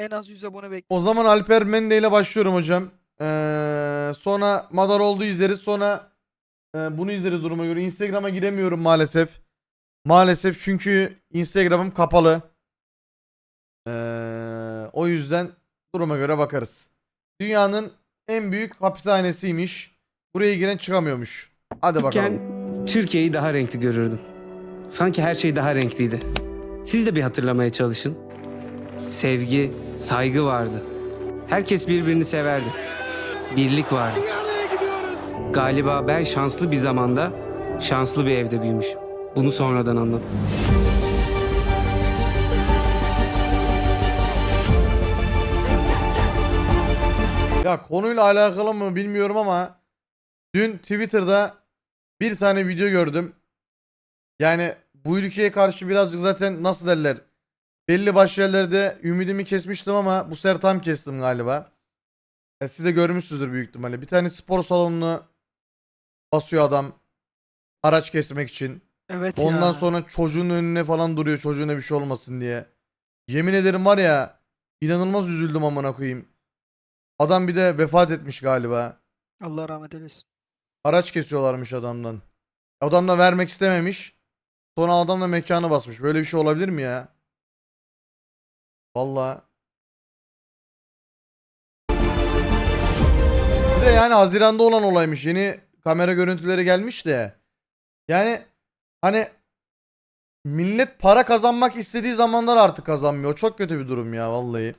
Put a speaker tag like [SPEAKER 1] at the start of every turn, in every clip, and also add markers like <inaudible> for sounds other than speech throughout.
[SPEAKER 1] En az 100 abone bekliyorum.
[SPEAKER 2] O zaman Alper Mende ile başlıyorum hocam. Ee, sonra Madar oldu izleriz. Sonra e, bunu izleriz duruma göre. Instagram'a giremiyorum maalesef. Maalesef çünkü Instagram'ım kapalı. Ee, o yüzden duruma göre bakarız. Dünyanın en büyük hapishanesiymiş. Buraya giren çıkamıyormuş. Hadi bakalım.
[SPEAKER 3] Türkiye'yi daha renkli görürdüm. Sanki her şey daha renkliydi. Siz de bir hatırlamaya çalışın. Sevgi, saygı vardı. Herkes birbirini severdi. Birlik vardı. Galiba ben şanslı bir zamanda, şanslı bir evde büyümüşüm. Bunu sonradan anladım.
[SPEAKER 2] Ya konuyla alakalı mı bilmiyorum ama dün Twitter'da bir tane video gördüm. Yani bu ülkeye karşı birazcık zaten nasıl derler belli başlı yerlerde ümidimi kesmiştim ama bu sefer tam kestim galiba. E, siz de görmüşsünüzdür büyük ihtimalle. Bir tane spor salonunu basıyor adam araç kesmek için.
[SPEAKER 1] Evet
[SPEAKER 2] Ondan
[SPEAKER 1] ya.
[SPEAKER 2] sonra çocuğun önüne falan duruyor çocuğuna bir şey olmasın diye. Yemin ederim var ya inanılmaz üzüldüm amına koyayım. Adam bir de vefat etmiş galiba.
[SPEAKER 1] Allah rahmet eylesin.
[SPEAKER 2] Araç kesiyorlarmış adamdan. Adam da vermek istememiş. Sonra adam da mekanı basmış. Böyle bir şey olabilir mi ya? Vallahi. Bir de yani Haziran'da olan olaymış. Yeni kamera görüntüleri gelmiş de. Yani hani millet para kazanmak istediği zamanlar artık kazanmıyor. Çok kötü bir durum ya vallahi.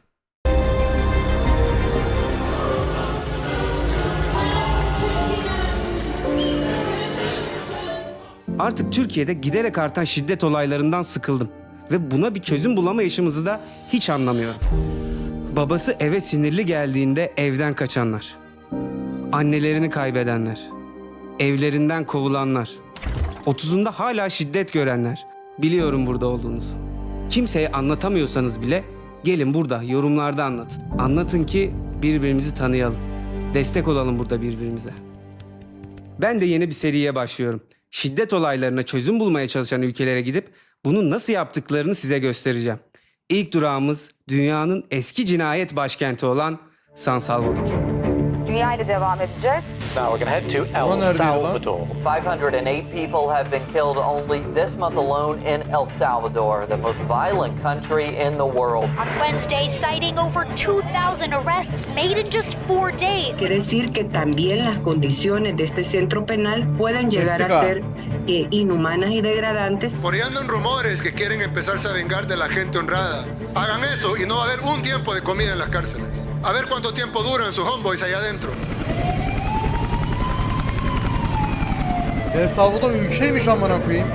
[SPEAKER 3] Artık Türkiye'de giderek artan şiddet olaylarından sıkıldım. Ve buna bir çözüm bulamayışımızı da hiç anlamıyorum. Babası eve sinirli geldiğinde evden kaçanlar. Annelerini kaybedenler. Evlerinden kovulanlar. Otuzunda hala şiddet görenler. Biliyorum burada olduğunuzu. Kimseye anlatamıyorsanız bile gelin burada yorumlarda anlatın. Anlatın ki birbirimizi tanıyalım. Destek olalım burada birbirimize. Ben de yeni bir seriye başlıyorum. Şiddet olaylarına çözüm bulmaya çalışan ülkelere gidip bunu nasıl yaptıklarını size göstereceğim. İlk durağımız dünyanın eski cinayet başkenti olan San Salvador.
[SPEAKER 4] Dünya ile devam edeceğiz.
[SPEAKER 5] Now we're going to head to El? Salvador.
[SPEAKER 6] 508 people have been killed only this month alone in El Salvador, the most violent country in the world.
[SPEAKER 7] On Wednesday, citing over 2,000 arrests made in just four days.
[SPEAKER 8] Quiere decir que también las condiciones de este centro penal pueden llegar a ser eh, inhumanas y degradantes.
[SPEAKER 9] Por ahí andan rumores que quieren empezarse a vengar de la gente honrada. Hagan eso y no va a haber un tiempo de comida en las cárceles. A ver cuánto tiempo duran sus homeboys allá adentro.
[SPEAKER 2] El Salvador ülkeymiş amına koyayım.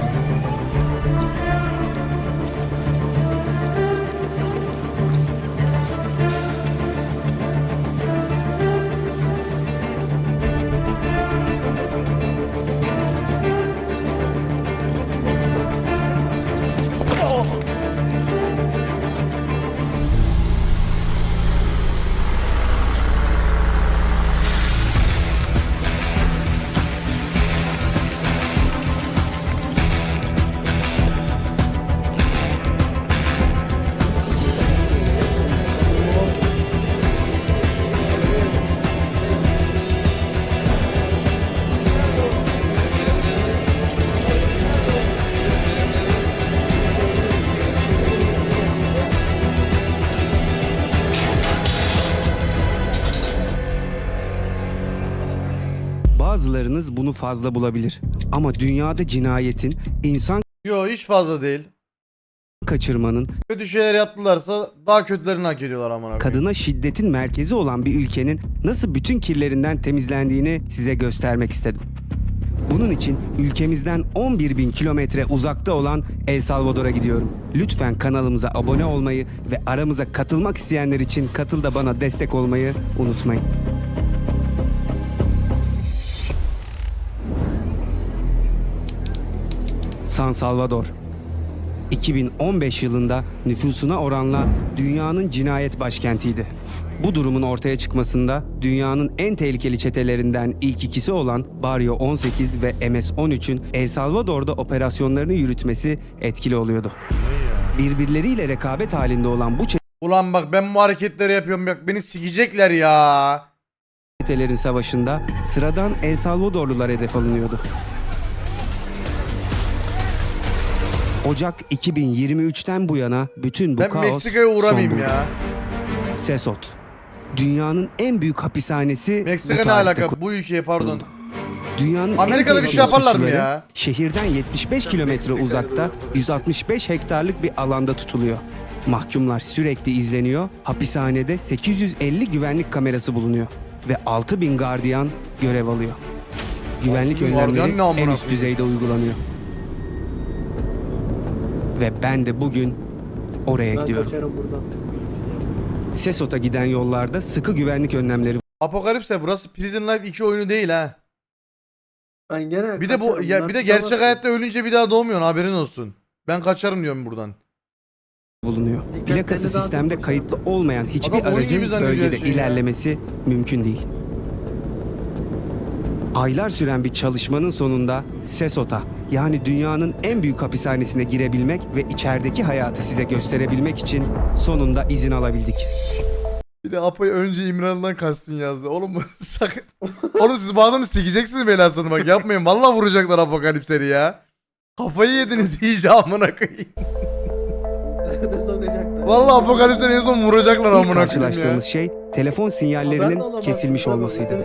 [SPEAKER 3] Bunu fazla bulabilir. Ama dünyada cinayetin, insan
[SPEAKER 2] Yo hiç fazla değil.
[SPEAKER 3] kaçırmanın,
[SPEAKER 2] Kötü şeyler yaptılarsa daha kötülerini hak ediyorlar amına koyayım.
[SPEAKER 3] kadına şiddetin merkezi olan bir ülkenin nasıl bütün kirlerinden temizlendiğini size göstermek istedim. Bunun için ülkemizden 11 bin kilometre uzakta olan El Salvador'a gidiyorum. Lütfen kanalımıza abone olmayı ve aramıza katılmak isteyenler için katılda bana destek olmayı unutmayın. San Salvador 2015 yılında nüfusuna oranla dünyanın cinayet başkentiydi. Bu durumun ortaya çıkmasında dünyanın en tehlikeli çetelerinden ilk ikisi olan Barrio 18 ve MS-13'ün El Salvador'da operasyonlarını yürütmesi etkili oluyordu. Birbirleriyle rekabet halinde olan bu
[SPEAKER 2] Ulan bak ben bu hareketleri yapıyorum bak beni sikecekler ya.
[SPEAKER 3] çetelerin savaşında sıradan El Salvadorlular hedef alınıyordu. Ocak 2023'ten bu yana bütün bu
[SPEAKER 2] Ben
[SPEAKER 3] kaos
[SPEAKER 2] Meksika'ya
[SPEAKER 3] son
[SPEAKER 2] uğramayayım ya.
[SPEAKER 3] Sesot. Dünyanın en büyük hapishanesi
[SPEAKER 2] Meksika ne alaka? Bu ülkeye pardon.
[SPEAKER 3] Dünyanın en
[SPEAKER 2] Amerika'da bir şey yaparlar mı ya?
[SPEAKER 3] Şehirden 75 kilometre uzakta 165 hektarlık bir alanda tutuluyor. Mahkumlar sürekli izleniyor. Hapishanede 850 güvenlik kamerası bulunuyor ve 6000 gardiyan görev alıyor. Güvenlik
[SPEAKER 2] 6000 gardiyan
[SPEAKER 3] önlemleri en üst düzeyde uygulanıyor. Ve ben de bugün oraya gidiyorum. Sesot'a giden yollarda sıkı güvenlik önlemleri
[SPEAKER 2] Apokalipse burası Prison Life 2 oyunu değil ha.
[SPEAKER 5] Ben gene
[SPEAKER 2] Bir de bu
[SPEAKER 5] kaçarım.
[SPEAKER 2] ya
[SPEAKER 5] Ben
[SPEAKER 2] bir de
[SPEAKER 5] tutamazsın.
[SPEAKER 2] gerçek hayatta ölünce bir daha doğmuyorsun haberin olsun. Ben kaçarım diyorum buradan.
[SPEAKER 3] bulunuyor.
[SPEAKER 5] Dikkatlerini
[SPEAKER 3] Plakası
[SPEAKER 5] dağıtın
[SPEAKER 3] sistemde kayıtlı olmayan hiçbir
[SPEAKER 2] Adam oyun
[SPEAKER 3] aracın
[SPEAKER 2] zannediyor
[SPEAKER 3] bölgede
[SPEAKER 2] her şeyi ya.
[SPEAKER 3] ilerlemesi mümkün değil. Aylar süren bir çalışmanın sonunda Sesot'a yani dünyanın en büyük hapishanesine girebilmek ve içerideki hayatı size gösterebilmek için sonunda izin alabildik.
[SPEAKER 2] Bir de Apo'yu önce İmran'dan kastın yazdı. Oğlum bu <laughs> sakın. Oğlum siz bu adamı sikeceksiniz belasını bak yapmayın. Vallahi vuracaklar Apokalipsleri ya. Kafayı yediniz iyice amına koyayım. Vallahi Apokalipsleri en son vuracaklar
[SPEAKER 3] İlk
[SPEAKER 2] amına koyayım
[SPEAKER 3] karşılaştığımız
[SPEAKER 2] ya.
[SPEAKER 3] şey telefon sinyallerinin kesilmiş olmasıydı.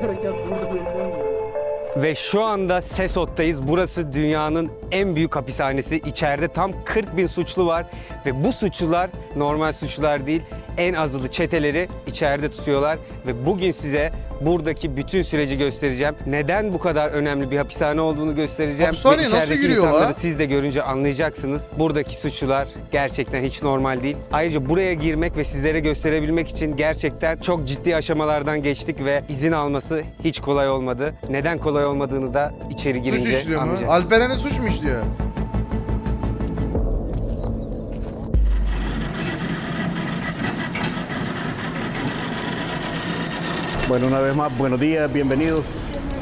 [SPEAKER 3] Ve şu anda Sesot'tayız. Burası dünyanın en büyük hapishanesi. İçeride tam 40 bin suçlu var. Ve bu suçlular normal suçlular değil. En azılı çeteleri içeride tutuyorlar. Ve bugün size buradaki bütün süreci göstereceğim. Neden bu kadar önemli bir hapishane olduğunu göstereceğim.
[SPEAKER 2] Hapishaneye
[SPEAKER 3] Ve
[SPEAKER 2] nasıl
[SPEAKER 3] içerideki
[SPEAKER 2] giriyor la?
[SPEAKER 3] insanları siz de görünce anlayacaksınız. Buradaki suçlular gerçekten hiç normal değil. Ayrıca buraya girmek ve sizlere gösterebilmek için gerçekten çok ciddi aşamalardan geçtik ve izin alması hiç kolay olmadı. Neden kolay olmadığını da içeri
[SPEAKER 2] Suç
[SPEAKER 3] girince
[SPEAKER 2] işliyor mu?
[SPEAKER 3] anlayacaksınız.
[SPEAKER 2] Alperen'e suç mu işliyor?
[SPEAKER 10] Bueno, una vez más, buenos días, bienvenidos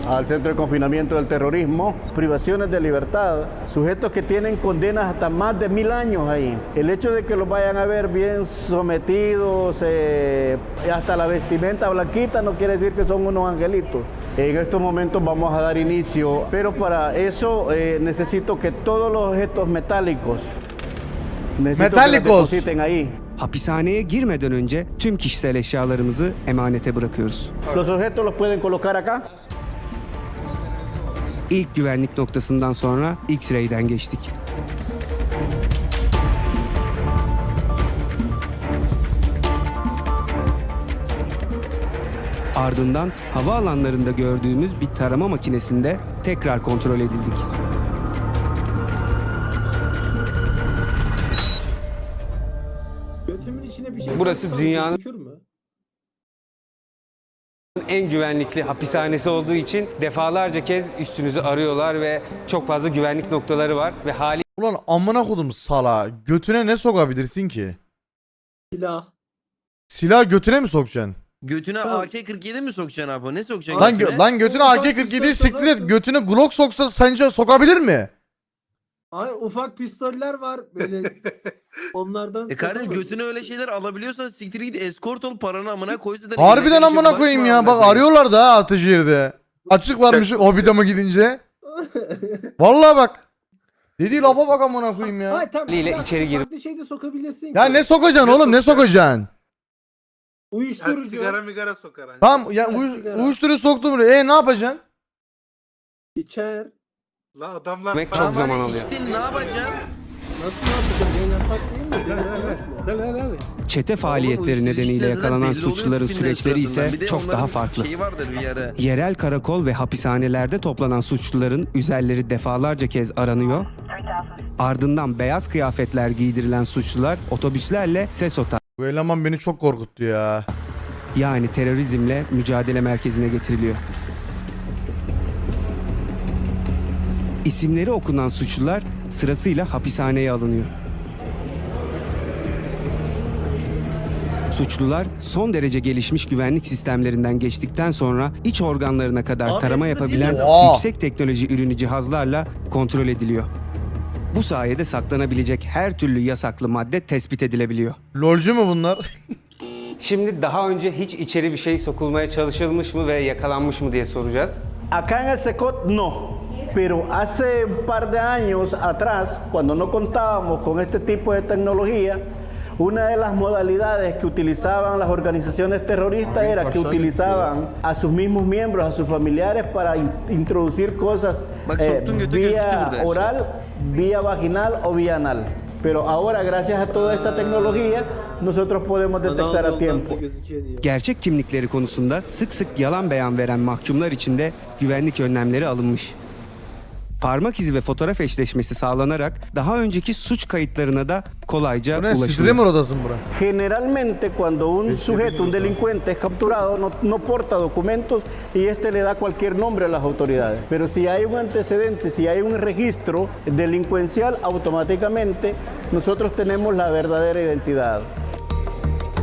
[SPEAKER 10] al Centro de Confinamiento del Terrorismo. Privaciones de libertad, sujetos que tienen condenas hasta más de mil años ahí. El hecho de que los vayan a ver bien sometidos, eh, hasta la vestimenta blanquita, no quiere decir que son unos angelitos. En estos momentos vamos a dar inicio, pero para eso eh, necesito que todos los objetos metálicos, necesito que los
[SPEAKER 2] Metálicos.
[SPEAKER 10] depositen ahí.
[SPEAKER 3] Hapishaneye girmeden önce tüm kişisel eşyalarımızı emanete bırakıyoruz.
[SPEAKER 10] Los objetos los pueden colocar acá.
[SPEAKER 3] İlk güvenlik noktasından sonra X-Ray'den geçtik. Ardından havaalanlarında gördüğümüz bir tarama makinesinde tekrar kontrol edildik.
[SPEAKER 5] Götümün içine bir şey
[SPEAKER 3] Burası dünyanın-
[SPEAKER 5] gözükür mü?
[SPEAKER 3] En güvenlikli hapishanesi olduğu için defalarca kez üstünüzü arıyorlar ve çok fazla güvenlik noktaları var ve hali
[SPEAKER 2] Ulan amına kodum sala. Götüne ne sokabilirsin ki?
[SPEAKER 5] Silah.
[SPEAKER 2] Silah götüne mi sokacaksın?
[SPEAKER 11] Götüne
[SPEAKER 5] Tamam.
[SPEAKER 11] AK-47 mi sokacaksın abi? Ne sokacaksın
[SPEAKER 2] Lan,
[SPEAKER 11] götüne?
[SPEAKER 2] gö- lan götüne
[SPEAKER 5] Ufak
[SPEAKER 2] AK-47'yi
[SPEAKER 5] pistol
[SPEAKER 2] siktir et. Götüne Glock soksa sence sokabilir mi?
[SPEAKER 5] Ay ufak pistoller var böyle <laughs> onlardan.
[SPEAKER 11] E kardeşim götüne öyle şeyler alabiliyorsan siktir git eskort ol paranı amına koy zaten.
[SPEAKER 2] Harbiden amına koyayım ya. Bak arıyorlar da ha Atıcı'yerde. Açık varmış Hobbit'e gidince. <laughs> Vallahi bak. Dediği lafa bak amına koyayım ya.
[SPEAKER 5] Ay tamam. Silah
[SPEAKER 3] içeri girip-
[SPEAKER 5] Farklı şey de sokabilirsin.
[SPEAKER 2] Ya
[SPEAKER 5] ki.
[SPEAKER 2] ne sokacaksın oğlum ne sokacaksın?
[SPEAKER 5] Uyuşturucu.
[SPEAKER 9] migara sokar.
[SPEAKER 2] Tamam ya
[SPEAKER 5] Ya
[SPEAKER 2] uyuş,
[SPEAKER 5] sigara.
[SPEAKER 2] uyuşturucu soktum buraya. E ne yapacaksın?
[SPEAKER 5] İçer.
[SPEAKER 9] La adamlar
[SPEAKER 3] Yemek çok zaman alıyor.
[SPEAKER 11] içtin ne yapacaksın?
[SPEAKER 5] Nasıl yapacağım? Ya yasak değil mi?
[SPEAKER 3] çete
[SPEAKER 11] Oğlum
[SPEAKER 3] faaliyetleri
[SPEAKER 11] uyuşturucu
[SPEAKER 3] nedeniyle
[SPEAKER 11] içtiğinde
[SPEAKER 3] yakalanan
[SPEAKER 11] belli oluyor
[SPEAKER 3] suçluların süreçleri ise çok daha farklı.
[SPEAKER 11] Şeyi vardır bir yere.
[SPEAKER 3] Yerel karakol ve hapishanelerde toplanan suçluların üzerleri defalarca kez aranıyor. Ardından beyaz kıyafetler giydirilen suçlular otobüslerle Sesot'a
[SPEAKER 2] Bu eleman beni çok korkuttu ya.
[SPEAKER 3] yani terörizmle mücadele merkezine getiriliyor. İsimleri okunan suçlular sırasıyla hapishaneye alınıyor. Suçlular son derece gelişmiş güvenlik sistemlerinden geçtikten sonra iç organlarına kadar
[SPEAKER 5] Abi
[SPEAKER 3] tarama yapabilen?
[SPEAKER 2] Oha!
[SPEAKER 3] yüksek teknoloji ürünü cihazlarla kontrol ediliyor. Bu sayede saklanabilecek her türlü yasaklı madde tespit edilebiliyor.
[SPEAKER 2] Lolcu mu bunlar? <laughs>
[SPEAKER 3] Şimdi daha önce hiç içeri bir şey sokulmaya çalışılmış mı ve yakalanmış mı diye soracağız.
[SPEAKER 10] Acá en el Secot no, pero hace un par de años atrás, cuando no contábamos con este tipo de tecnología, una de las modalidades que utilizaban las organizaciones terroristas era que utilizaban a sus mismos miembros, a sus familiares para in- introducir cosas eh, vía
[SPEAKER 11] şey.
[SPEAKER 10] oral, vía vaginal o vía anal. Pero ahora, gracias a toda esta tecnología, nosotros podemos detectar a tiempo.
[SPEAKER 3] Gerçek kimlikleri konusunda sık sık yalan beyan veren mahkumlar için de güvenlik önlemleri alınmış. Parmak izi ve fotoğraf eşleşmesi sağlanarak daha önceki suç kayıtlarına da kolayca
[SPEAKER 2] Bu ne?
[SPEAKER 3] ulaşılıyor.
[SPEAKER 2] Streamer odası mı bura?
[SPEAKER 10] Generalmente cuando un sujeto, un delincuente es capturado, no, no porta documentos y este le da cualquier nombre a las autoridades. Pero si hay un antecedente, si hay un registro delincuencial, automáticamente nosotros tenemos la verdadera identidad.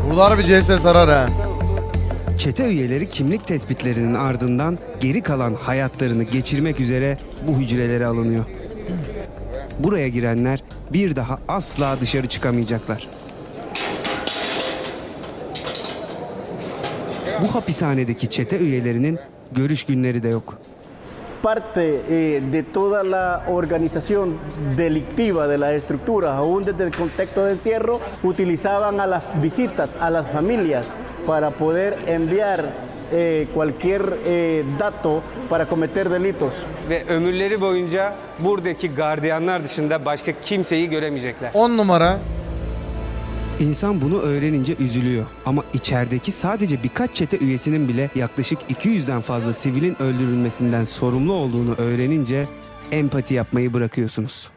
[SPEAKER 2] Burada harbi CS sarar ha.
[SPEAKER 3] Çete üyeleri kimlik tespitlerinin ardından geri kalan hayatlarını geçirmek üzere bu hücrelere alınıyor. Buraya girenler bir daha asla dışarı çıkamayacaklar. Bu hapishanedeki çete üyelerinin görüş günleri de yok.
[SPEAKER 10] Parte eh, de toda la organización delictiva de las estructuras, aún desde el contexto de encierro, utilizaban a las visitas a las familias para poder enviar eh, cualquier eh, dato para cometer delitos.
[SPEAKER 3] Ve ömürleri boyunca buradaki gardiyanlar dışında başka kimseyi göremeyecekler.
[SPEAKER 2] 10 numara.
[SPEAKER 3] İnsan bunu öğrenince üzülüyor. Ama içerideki sadece birkaç çete üyesinin bile yaklaşık 200'den fazla sivilin öldürülmesinden sorumlu olduğunu öğrenince empati yapmayı bırakıyorsunuz.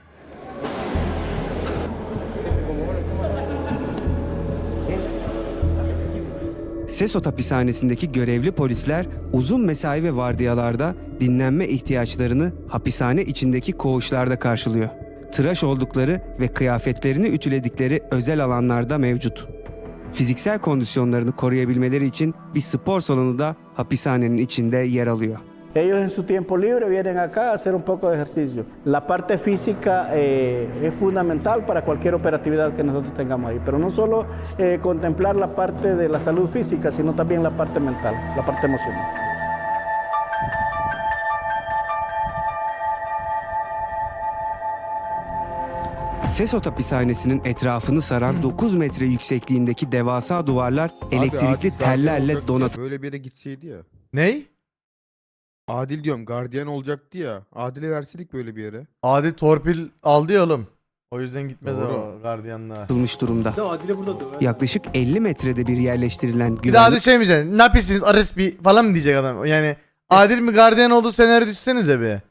[SPEAKER 3] Sesot hapishanesindeki görevli polisler uzun mesai ve vardiyalarda dinlenme ihtiyaçlarını hapishane içindeki koğuşlarda karşılıyor. Tıraş oldukları ve kıyafetlerini ütüledikleri özel alanlarda mevcut. Fiziksel kondisyonlarını koruyabilmeleri için bir spor salonu da hapishanenin içinde yer alıyor.
[SPEAKER 10] Ellos en su tiempo libre vienen acá a hacer un poco de ejercicio. La parte física eh, es fundamental para cualquier operatividad que nosotros tengamos ahí, pero no solo eh, contemplar la parte de la salud física, sino también la parte mental, la parte emocional.
[SPEAKER 3] Sesot hapishanesinin etrafını saran 9 metre yüksekliğindeki devasa duvarlar elektrikli tellerle donatılıyor.
[SPEAKER 12] Böyle bir yere gitseydi ya.
[SPEAKER 2] Ney?
[SPEAKER 12] Adil diyorum gardiyan olacaktı ya. Adil'e verseydik böyle bir yere.
[SPEAKER 2] Adil torpil aldı ya oğlum. O yüzden gitmez
[SPEAKER 12] Doğru.
[SPEAKER 2] o gardiyanlığa.
[SPEAKER 3] durumda.
[SPEAKER 5] Bir Adile burada döver.
[SPEAKER 3] Yaklaşık 50 metrede bir yerleştirilen
[SPEAKER 2] Bir daha da
[SPEAKER 3] güvenlik
[SPEAKER 2] şey mi diyeceksin? Ne yapıyorsunuz Arespi falan mı diyecek adam? Yani Adil mi gardiyan oldu senaryo düşsenize bir.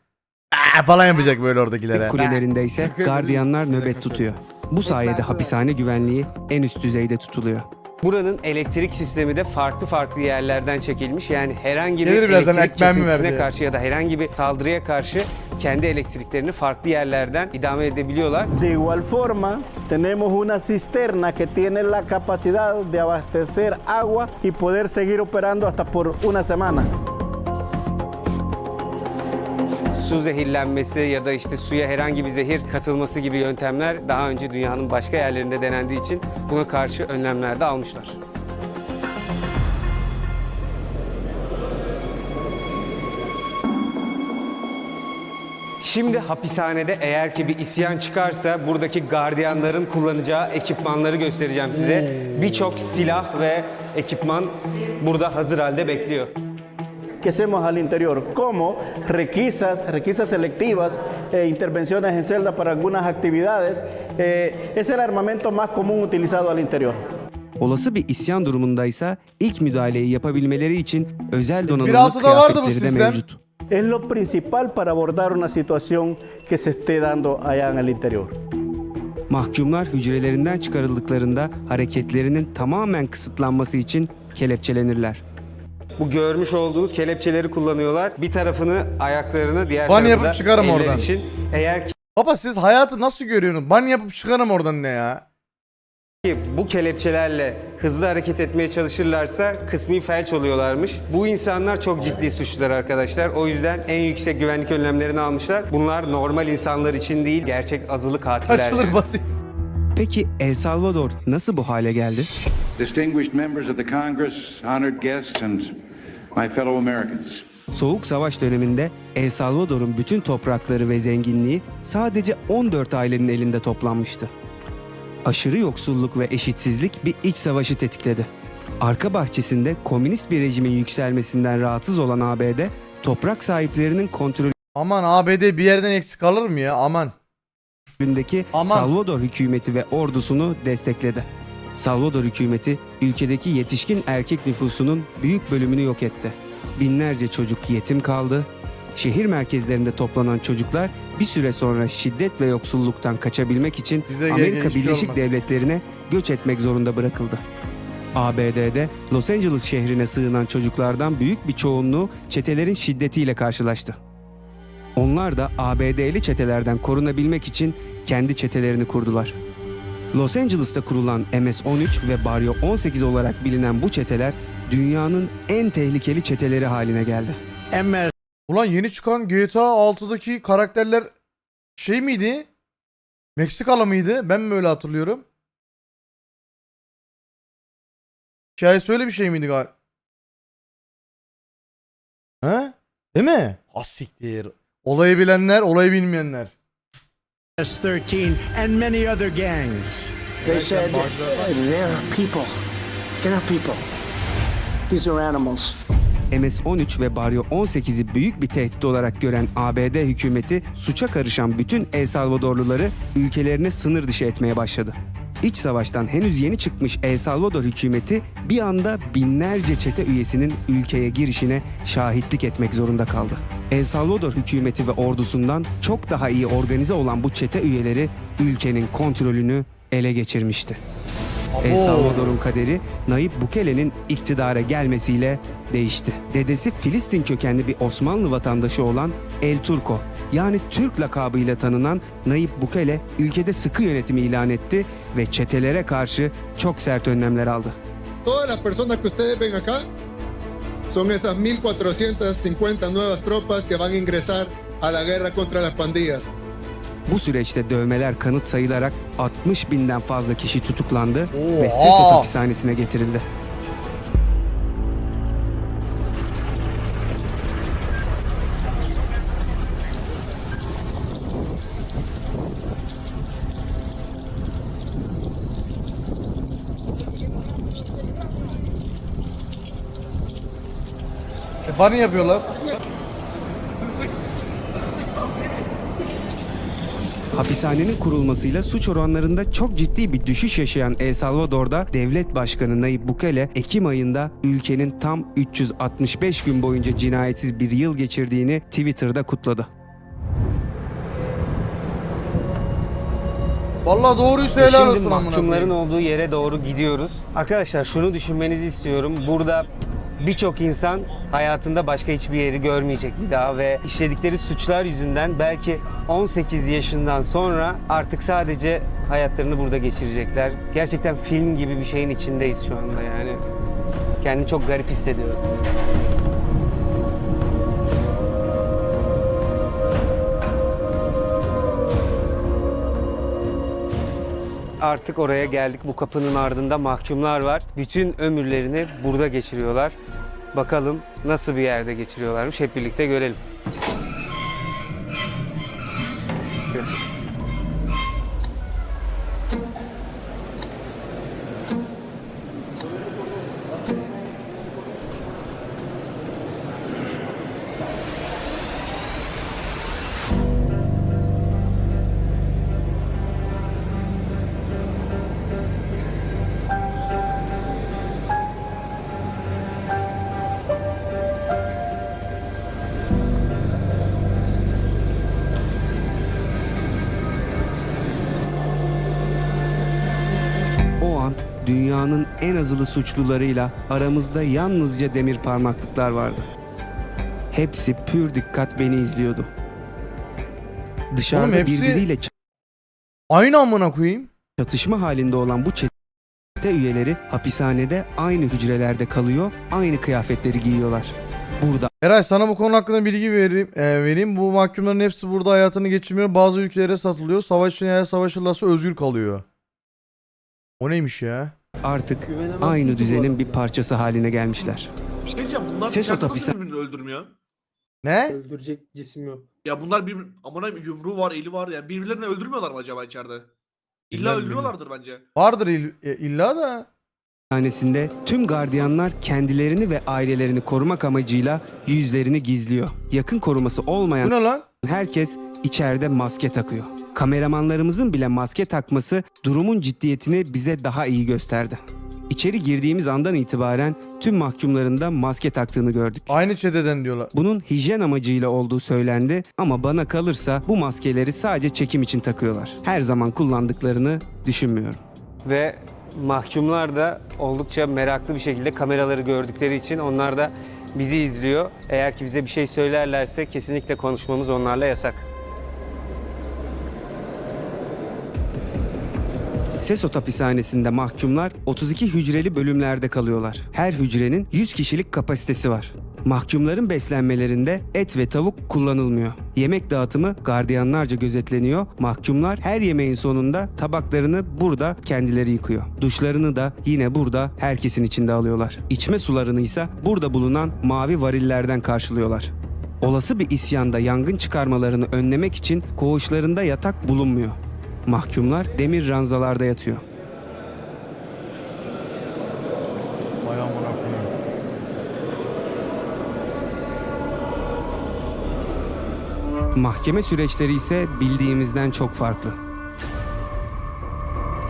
[SPEAKER 2] <laughs> Falan yapacak böyle oradakilere.
[SPEAKER 3] kulelerinde ise gardiyanlar nöbet tutuyor. Bu sayede hapishane güvenliği en üst düzeyde tutuluyor. Buranın elektrik sistemi de farklı farklı yerlerden çekilmiş. Yani herhangi bir
[SPEAKER 2] Gelir birazdan
[SPEAKER 3] elektrik
[SPEAKER 2] ekmeğimi
[SPEAKER 3] kesintisine karşı ya da herhangi bir saldırıya karşı kendi elektriklerini farklı yerlerden idame edebiliyorlar.
[SPEAKER 10] De igual forma, tenemos una cisterna que tiene la capacidad de abastecer agua y poder seguir operando hasta por una semana.
[SPEAKER 3] Su zehirlenmesi ya da işte suya herhangi bir zehir katılması gibi yöntemler daha önce dünyanın başka yerlerinde denendiği için buna karşı önlemler de almışlar. Şimdi hapishanede eğer ki bir isyan çıkarsa buradaki gardiyanların kullanacağı ekipmanları göstereceğim size. Birçok silah ve ekipman burada hazır halde bekliyor.
[SPEAKER 10] Que hacemos al interior, como requisas, requisas selectivas, eh, intervenciones en celda para algunas actividades. Eh, es el armamento más común utilizado al interior.
[SPEAKER 3] Olası bir isyan durumundaysa ilk müdahaleyi yapabilmeleri için özel donanımlı
[SPEAKER 2] 1.6'da vardı bu
[SPEAKER 3] kıyafetleri de
[SPEAKER 2] sistem.
[SPEAKER 3] mevcut.
[SPEAKER 10] Es lo principal para abordar una situación que se esté dando allá en el interior.
[SPEAKER 3] Mahkumlar hücrelerinden çıkarıldıklarında hareketlerinin tamamen kısıtlanması için kelepçelenirler. Bu görmüş olduğunuz kelepçeleri kullanıyorlar. Bir tarafını ayaklarını, diğer
[SPEAKER 2] Ban
[SPEAKER 3] tarafı
[SPEAKER 2] yapıp
[SPEAKER 3] da
[SPEAKER 2] çıkarım
[SPEAKER 3] eller
[SPEAKER 2] oradan.
[SPEAKER 3] için. Eğer
[SPEAKER 2] Baba siz hayatı nasıl görüyorsunuz? Ban yapıp çıkarım oradan ne ya?
[SPEAKER 3] Ki bu kelepçelerle hızlı hareket etmeye çalışırlarsa kısmi felç oluyorlarmış. Bu insanlar çok ciddi suçlular arkadaşlar. O yüzden en yüksek güvenlik önlemlerini almışlar. Bunlar normal insanlar için değil, gerçek azılı katiller.
[SPEAKER 2] Kaçılır basit.
[SPEAKER 3] Peki El Salvador nasıl bu hale geldi?
[SPEAKER 13] distinguished members of the Congress, honored guests, and my fellow Americans.
[SPEAKER 3] Soğuk Savaş döneminde El Salvador'un bütün toprakları ve zenginliği sadece 14 ailenin elinde toplanmıştı. Aşırı yoksulluk ve eşitsizlik bir iç savaşı tetikledi. Arka bahçesinde komünist bir rejimin yükselmesinden rahatsız olan ABD, toprak sahiplerinin kontrolü
[SPEAKER 2] Aman ABD bir yerden eksik kalır mı ya? Aman.
[SPEAKER 3] ülkesindeki
[SPEAKER 2] Aman.
[SPEAKER 3] Salvador hükümeti ve ordusunu destekledi. Salvador hükümeti ülkedeki yetişkin erkek nüfusunun büyük bölümünü yok etti. Binlerce çocuk yetim kaldı. Şehir merkezlerinde toplanan çocuklar bir süre sonra şiddet ve yoksulluktan kaçabilmek için
[SPEAKER 2] Bize
[SPEAKER 3] Amerika
[SPEAKER 2] şey
[SPEAKER 3] Birleşik. Devletleri'ne göç etmek zorunda bırakıldı. ABD'de Los Angeles şehrine sığınan çocuklardan büyük bir çoğunluğu çetelerin şiddetiyle karşılaştı. Onlar da ABD'li çetelerden korunabilmek için kendi çetelerini kurdular. Los Angeles'ta kurulan MS-13 ve Barrio 18 olarak bilinen bu çeteler dünyanın en tehlikeli çeteleri haline geldi.
[SPEAKER 2] Ulan yeni çıkan GTA 6'daki karakterler şey miydi? Meksikalı mıydı? Ben mi öyle hatırlıyorum? Hikayesi öyle bir şey miydi galiba? He? Değil mi? Hasiktir. Olayı bilenler, olayı bilmeyenler.
[SPEAKER 5] S13 and many other gangs.
[SPEAKER 14] They said they're people. They're not people. These are animals.
[SPEAKER 3] MS-13 ve Barrio 18'i büyük bir tehdit olarak gören ABD hükümeti suça karışan bütün El Salvadorluları ülkelerine sınır dışı etmeye başladı. İç savaştan henüz yeni çıkmış El Salvador hükümeti bir anda binlerce çete üyesinin ülkeye girişine şahitlik etmek zorunda kaldı. El Salvador hükümeti ve ordusundan çok daha iyi organize olan bu çete üyeleri ülkenin kontrolünü ele geçirmişti. El Salvador'un kaderi Nayib Bukele'nin iktidara gelmesiyle değişti. Dedesi Filistin kökenli bir Osmanlı vatandaşı olan El Turco yani Türk lakabıyla tanınan Nayib Bukele ülkede sıkı yönetimi ilan etti ve çetelere karşı çok sert önlemler aldı.
[SPEAKER 9] Todas las personas que ustedes ven acá son esas 1450 nuevas tropas que van a ingresar a la guerra contra las pandillas.
[SPEAKER 3] Bu süreçte dövmeler kanıt sayılarak 60 binden fazla kişi tutuklandı ve
[SPEAKER 2] Oha!
[SPEAKER 3] Seso hapishanesine getirildi.
[SPEAKER 2] E, bunny yapıyorlar.
[SPEAKER 3] Hapishanenin kurulmasıyla suç oranlarında çok ciddi bir düşüş yaşayan El Salvador'da devlet başkanı Nayib Bukele Ekim ayında ülkenin tam 365 gün boyunca cinayetsiz bir yıl geçirdiğini Twitter'da kutladı.
[SPEAKER 2] Vallahi doğruysa helal
[SPEAKER 3] Şimdi
[SPEAKER 2] olsun amına
[SPEAKER 3] mahkumların
[SPEAKER 2] koyayım.
[SPEAKER 3] olduğu yere doğru gidiyoruz. Arkadaşlar şunu düşünmenizi istiyorum. Burada birçok insan hayatında başka hiçbir yeri görmeyecek bir daha ve işledikleri suçlar yüzünden belki 18 yaşından sonra artık sadece hayatlarını burada geçirecekler. Gerçekten film gibi bir şeyin içindeyiz şu anda yani. Kendimi çok garip hissediyorum. Artık oraya geldik. Bu kapının ardında mahkumlar var. Bütün ömürlerini burada geçiriyorlar. Bakalım nasıl bir yerde geçiriyorlarmış. Hep birlikte görelim. O an dünyanın en azılı suçlularıyla aramızda yalnızca demir parmaklıklar vardı. Hepsi pür dikkat beni izliyordu. Dışarıda
[SPEAKER 2] hepsi-
[SPEAKER 3] birbiriyle
[SPEAKER 2] Aynı amına koyayım.
[SPEAKER 3] çatışma halinde olan bu çete Çete üyeleri hapishanede aynı hücrelerde kalıyor, aynı kıyafetleri giyiyorlar. Burada
[SPEAKER 2] Eray sana bu konu hakkında bilgi vereyim. e, vereyim. Bu mahkumların hepsi burada hayatını geçirmiyor. Bazı ülkelere satılıyor. Savaş için eğer savaşırlarsa özgür kalıyor. O neymiş ya?
[SPEAKER 3] artık aynı düzenin bir parçası haline gelmişler.
[SPEAKER 11] Bir şey diyeceğim. Bunlar
[SPEAKER 3] Ses otopsi-
[SPEAKER 11] nasıl birbirini öldürmüyor?
[SPEAKER 2] Ne?
[SPEAKER 5] Öldürecek cisim yok.
[SPEAKER 11] Ya bunlar bir amına yumruğu var, eli var yani birbirlerini öldürmüyorlar mı acaba içeride? İlla
[SPEAKER 2] Bilmem,
[SPEAKER 11] öldürüyorlardır bence.
[SPEAKER 2] Vardır ill- e, illa da.
[SPEAKER 3] Hapishanesinde tüm gardiyanlar kendilerini ve ailelerini korumak amacıyla yüzlerini gizliyor. Yakın koruması
[SPEAKER 2] Bu
[SPEAKER 3] olmayan
[SPEAKER 2] ne lan?
[SPEAKER 3] herkes içeride maske takıyor. Kameramanlarımızın bile maske takması durumun ciddiyetini bize daha iyi gösterdi. İçeri girdiğimiz andan itibaren tüm mahkumların da maske taktığını gördük.
[SPEAKER 2] Aynı çeteden diyorlar.
[SPEAKER 3] Bunun hijyen amacıyla olduğu söylendi ama bana kalırsa bu maskeleri sadece çekim için takıyorlar. Her zaman kullandıklarını düşünmüyorum. Ve mahkumlar da oldukça meraklı bir şekilde kameraları gördükleri için onlar da bizi izliyor. Eğer ki bize bir şey söylerlerse kesinlikle konuşmamız onlarla yasak. Sesot hapishanesinde mahkumlar 32 hücreli bölümlerde kalıyorlar. Her hücrenin 100 kişilik kapasitesi var. Mahkumların beslenmelerinde et ve tavuk kullanılmıyor. Yemek dağıtımı gardiyanlarca gözetleniyor. Mahkumlar her yemeğin sonunda tabaklarını burada kendileri yıkıyor. Duşlarını da yine burada herkesin içinde alıyorlar. İçme sularını ise burada bulunan mavi varillerden karşılıyorlar. Olası bir isyanda yangın çıkarmalarını önlemek için koğuşlarında yatak bulunmuyor. Mahkumlar demir ranzalarda yatıyor. Mahkeme süreçleri ise bildiğimizden çok farklı.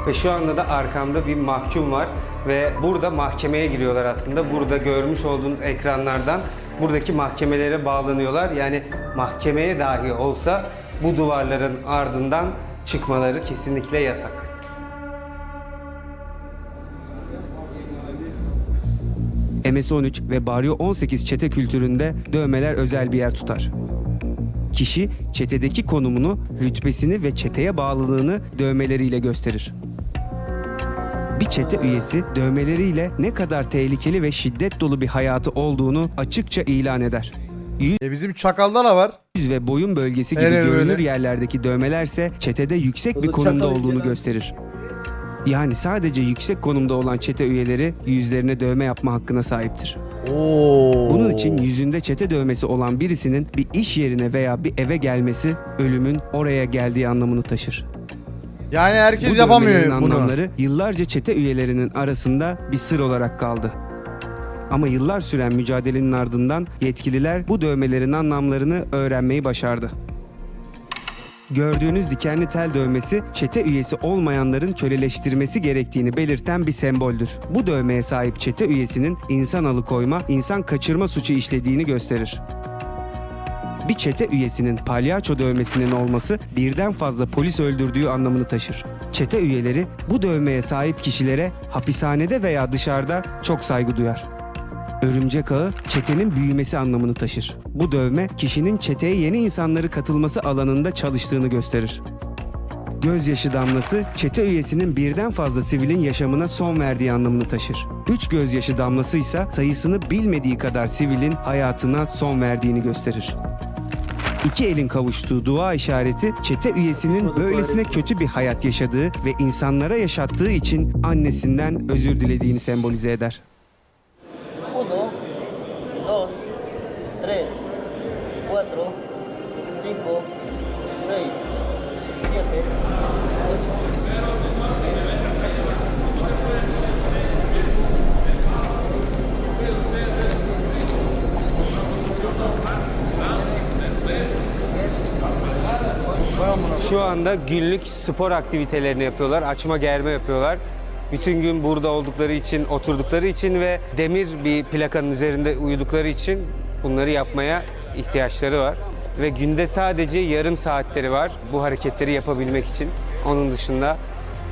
[SPEAKER 3] Ve şu anda da arkamda bir mahkum var ve burada mahkemeye giriyorlar aslında. Burada görmüş olduğunuz ekranlardan buradaki mahkemelere bağlanıyorlar. Yani mahkemeye dahi olsa bu duvarların ardından çıkmaları kesinlikle yasak. MS-13 ve Baryo 18 çete kültüründe dövmeler özel bir yer tutar. Kişi çetedeki konumunu, rütbesini ve çeteye bağlılığını dövmeleriyle gösterir. Bir çete üyesi dövmeleriyle ne kadar tehlikeli ve şiddet dolu bir hayatı olduğunu açıkça ilan eder.
[SPEAKER 2] E bizim çakalda da var.
[SPEAKER 3] Yüz ve boyun bölgesi gibi
[SPEAKER 2] Her yer
[SPEAKER 3] görünür
[SPEAKER 2] öyle.
[SPEAKER 3] yerlerdeki dövmelerse çetede yüksek
[SPEAKER 5] O
[SPEAKER 3] bir
[SPEAKER 5] da
[SPEAKER 3] konumda
[SPEAKER 5] çakal
[SPEAKER 3] olduğunu
[SPEAKER 5] ülkeler.
[SPEAKER 3] gösterir. Yani sadece yüksek konumda olan çete üyeleri yüzlerine dövme yapma hakkına sahiptir.
[SPEAKER 2] Oo.
[SPEAKER 3] Bunun için yüzünde çete dövmesi olan birisinin bir iş yerine veya bir eve gelmesi ölümün oraya geldiği anlamını taşır.
[SPEAKER 2] yani herkes
[SPEAKER 3] Bu
[SPEAKER 2] yapamıyor
[SPEAKER 3] dövmelerin
[SPEAKER 2] bunu.
[SPEAKER 3] anlamları yıllarca çete üyelerinin arasında bir sır olarak kaldı. Ama yıllar süren mücadelenin ardından yetkililer bu dövmelerin anlamlarını öğrenmeyi başardı. Gördüğünüz dikenli tel dövmesi çete üyesi olmayanların köleleştirmesi gerektiğini belirten bir semboldür. Bu dövmeye sahip çete üyesinin insan alıkoyma, insan kaçırma suçu işlediğini gösterir. Bir çete üyesinin palyaço dövmesinin olması birden fazla polis öldürdüğü anlamını taşır. Çete üyeleri bu dövmeye sahip kişilere hapishanede veya dışarıda çok saygı duyar. Örümcek ağı çetenin büyümesi anlamını taşır. Bu dövme kişinin çeteye yeni insanları katılması alanında çalıştığını gösterir. Gözyaşı damlası çete üyesinin birden fazla sivilin yaşamına son verdiği anlamını taşır. Üç gözyaşı damlası ise sayısını bilmediği kadar sivilin hayatına son verdiğini gösterir. İki elin kavuştuğu dua işareti çete üyesinin böylesine kötü bir hayat yaşadığı ve insanlara yaşattığı için annesinden özür dilediğini sembolize eder. Şu anda günlük spor aktivitelerini yapıyorlar. Açma germe yapıyorlar. Bütün gün burada oldukları için, oturdukları için ve demir bir plakanın üzerinde uyudukları için bunları yapmaya ihtiyaçları var. Ve günde sadece yarım saatleri var bu hareketleri yapabilmek için. Onun dışında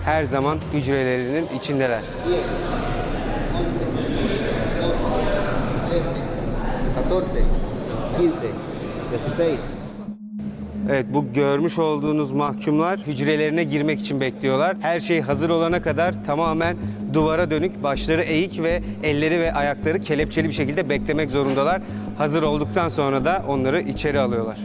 [SPEAKER 3] her zaman hücrelerinin içindeler.
[SPEAKER 14] Diez, once, doce, trece, catorce, quince, dieciséis,
[SPEAKER 3] Evet bu görmüş olduğunuz mahkumlar hücrelerine girmek için bekliyorlar. Her şey hazır olana kadar tamamen duvara dönük, başları eğik ve elleri ve ayakları kelepçeli bir şekilde beklemek zorundalar. Hazır olduktan sonra da onları içeri alıyorlar.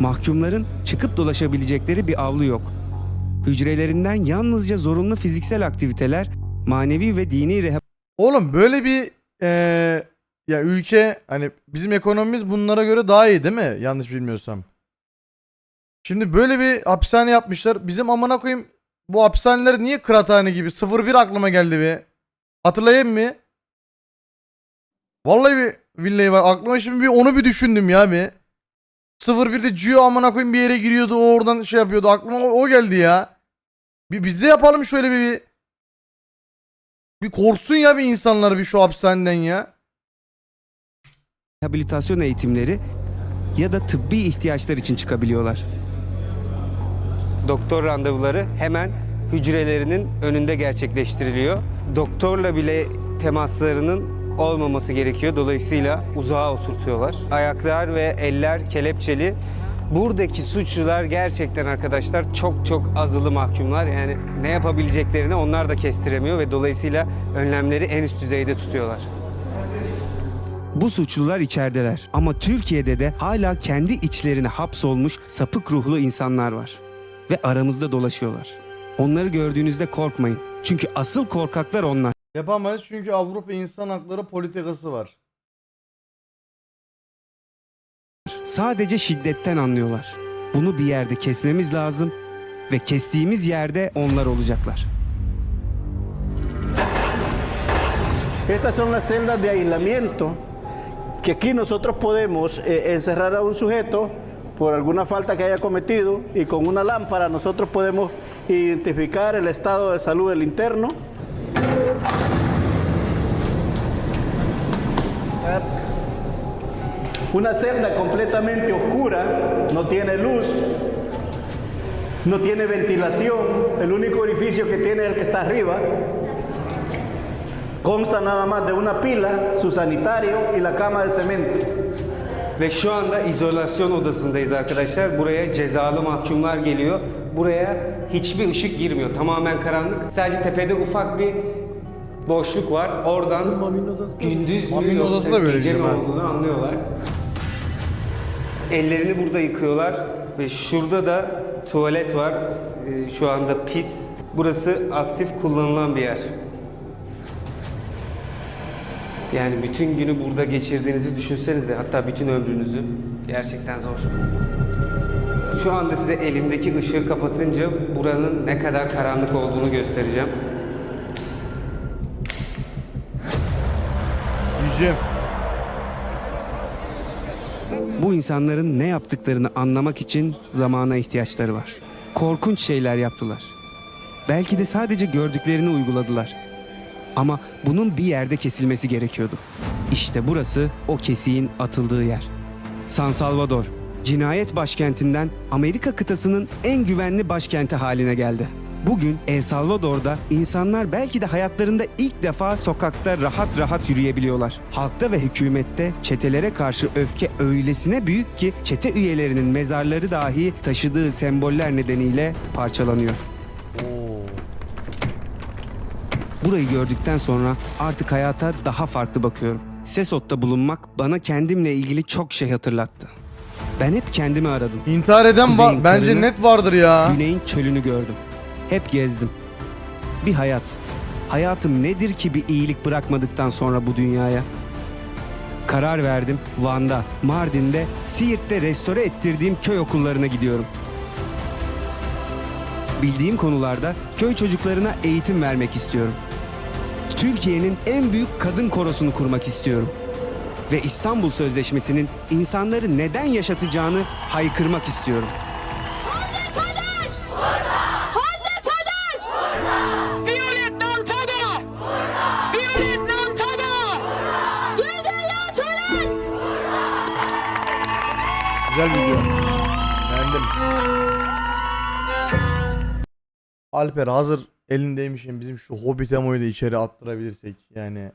[SPEAKER 3] Mahkumların çıkıp dolaşabilecekleri bir avlu yok. Hücrelerinden yalnızca zorunlu fiziksel aktiviteler, manevi ve dini rehabilitasyon
[SPEAKER 2] Oğlum böyle bir eee, ya ülke hani bizim ekonomimiz bunlara göre daha iyi değil mi? Yanlış bilmiyorsam. Şimdi böyle bir hapishane yapmışlar. Bizim amına koyayım bu hapishaneler niye kıraathane gibi? 01 aklıma geldi bir. Hatırlayayım mı? Vallahi bir billahi var. Aklıma şimdi bir onu bir düşündüm ya bir. 01'de Gio amına koyayım bir yere giriyordu. O oradan şey yapıyordu. Aklıma o, o geldi ya. Bir biz de yapalım şöyle bir, bir bir korksun ya bir insanlar bir şu hapishaneden ya.
[SPEAKER 3] rehabilitasyon eğitimleri ya da tıbbi ihtiyaçlar için çıkabiliyorlar. Doktor randevuları hemen hücrelerinin önünde gerçekleştiriliyor. Doktorla bile temaslarının olmaması gerekiyor. Dolayısıyla uzağa oturtuyorlar. Ayaklar ve eller kelepçeli. Buradaki suçlular gerçekten arkadaşlar çok çok azılı mahkumlar. Yani ne yapabileceklerini onlar da kestiremiyor ve dolayısıyla önlemleri en üst düzeyde tutuyorlar. Bu suçlular içerideler ama Türkiye'de de hala kendi içlerine hapsolmuş sapık ruhlu insanlar var ve aramızda dolaşıyorlar. Onları gördüğünüzde korkmayın. Çünkü asıl korkaklar onlar.
[SPEAKER 2] Yapamayız çünkü Avrupa İnsan Hakları politikası var.
[SPEAKER 3] Sadece şiddetten anlıyorlar. Bunu bir yerde kesmemiz lazım ve kestiğimiz yerde onlar olacaklar.
[SPEAKER 10] Estas son las celdas de aislamiento que aquí nosotros podemos eh, encerrar a un sujeto por alguna falta que haya cometido y con una lámpara nosotros podemos identificar el estado de salud del interno. Una celda completamente oscura, no tiene luz, no tiene ventilación, el único orificio que tiene es el que está arriba. Consta nada más de una pila, su sanitario y la cama de cemento.
[SPEAKER 3] Ve şu anda izolasyon odasındayız arkadaşlar. Buraya cezalı mahkumlar geliyor. Buraya hiçbir ışık girmiyor. Tamamen karanlık. Sadece tepede ufak bir boşluk var. Oradan gündüz mü
[SPEAKER 2] Mami'nin
[SPEAKER 3] yoksa
[SPEAKER 2] odası da böyle
[SPEAKER 3] gece mi olduğunu anlıyorlar. Ellerini burada yıkıyorlar ve şurada da tuvalet var. Ee, Şu anda pis. Burası aktif kullanılan bir yer. Yani bütün günü burada geçirdiğinizi düşünsenize. Hatta bütün ömrünüzü. Gerçekten zor. Şu anda size elimdeki ışığı kapatınca buranın ne kadar karanlık olduğunu göstereceğim.
[SPEAKER 2] Diyeceğim.
[SPEAKER 3] Bu insanların ne yaptıklarını anlamak için zamana ihtiyaçları var. Korkunç şeyler yaptılar. Belki de sadece gördüklerini uyguladılar. Ama bunun bir yerde kesilmesi gerekiyordu. İşte burası o kesiğin atıldığı yer. San Salvador, cinayet başkentinden Amerika kıtasının en güvenli başkenti haline geldi. Bugün El Salvador'da insanlar belki de hayatlarında ilk defa sokakta rahat rahat yürüyebiliyorlar. Halkta ve hükümette çetelere karşı öfke öylesine büyük ki çete üyelerinin mezarları dahi taşıdığı semboller nedeniyle parçalanıyor. Burayı gördükten sonra artık hayata daha farklı bakıyorum. Sesot'ta bulunmak bana kendimle ilgili çok şey hatırlattı. Ben hep kendimi aradım.
[SPEAKER 2] İntihar eden
[SPEAKER 3] Kuzeyin
[SPEAKER 2] bence
[SPEAKER 3] karını,
[SPEAKER 2] net vardır ya.
[SPEAKER 3] Güneyin çölünü gördüm. Hep gezdim. Bir hayat. Hayatım nedir ki bir iyilik bırakmadıktan sonra bu dünyaya? Karar verdim. Van'da, Mardin'de, Siirt'te restore ettirdiğim köy okullarına gidiyorum. Bildiğim konularda köy çocuklarına eğitim vermek istiyorum. Türkiye'nin en büyük kadın korosunu kurmak istiyorum. Ve İstanbul Sözleşmesi'nin insanları neden yaşatacağını haykırmak istiyorum.
[SPEAKER 2] Güzel video. Beğendim. Alper hazır elindeymişim bizim şu Hobbit Emo'yu da içeri attırabilirsek yani.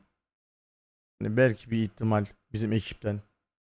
[SPEAKER 2] Hani belki bir ihtimal bizim ekipten.